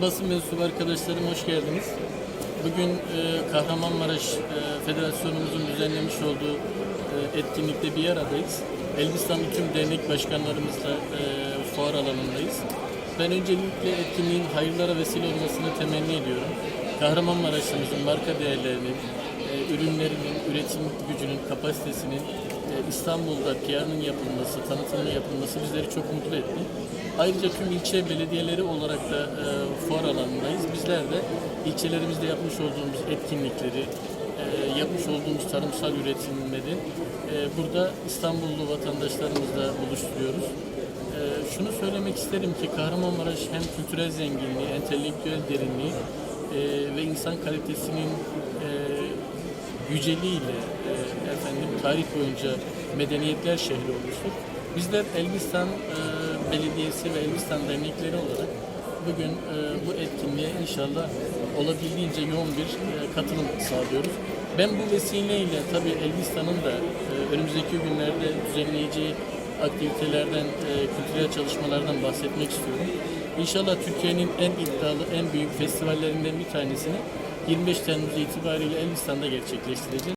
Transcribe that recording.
basın mensubu arkadaşlarım hoş geldiniz. Bugün e, Kahramanmaraş e, Federasyonumuzun düzenlemiş olduğu e, etkinlikte bir aradayız. Elbistanlı tüm dernek başkanlarımızla e, fuar alanındayız. Ben öncelikle etkinliğin hayırlara vesile olmasını temenni ediyorum. Kahramanmaraş'ımızın marka değerlerinin, e, ürünlerinin, üretim gücünün, kapasitesinin e, İstanbul'da PR'ının yapılması, tanıtımının yapılması bizleri çok mutlu etti. Ayrıca tüm ilçe belediyeleri olarak da e, fuar alanındayız. Bizler de ilçelerimizde yapmış olduğumuz etkinlikleri, e, yapmış olduğumuz tarımsal üretimleri e, burada İstanbullu vatandaşlarımızla buluşturuyoruz. E, şunu söylemek isterim ki Kahramanmaraş hem kültürel zenginliği, entelektüel derinliği e, ve insan kalitesinin e, yüceliğiyle e, efendim tarih boyunca medeniyetler şehri olmuştur. Bizler Elbistan e, Belediyesi ve Elbistan dernekleri olarak bugün e, bu etkinliğe inşallah olabildiğince yoğun bir e, katılım sağlıyoruz. Ben bu vesileyle tabii Elbistan'ın da e, önümüzdeki günlerde düzenleyeceği aktivitelerden, e, kültürel çalışmalardan bahsetmek istiyorum. İnşallah Türkiye'nin en iddialı, en büyük festivallerinden bir tanesini 25 Temmuz itibariyle Elbistan'da gerçekleştireceğiz.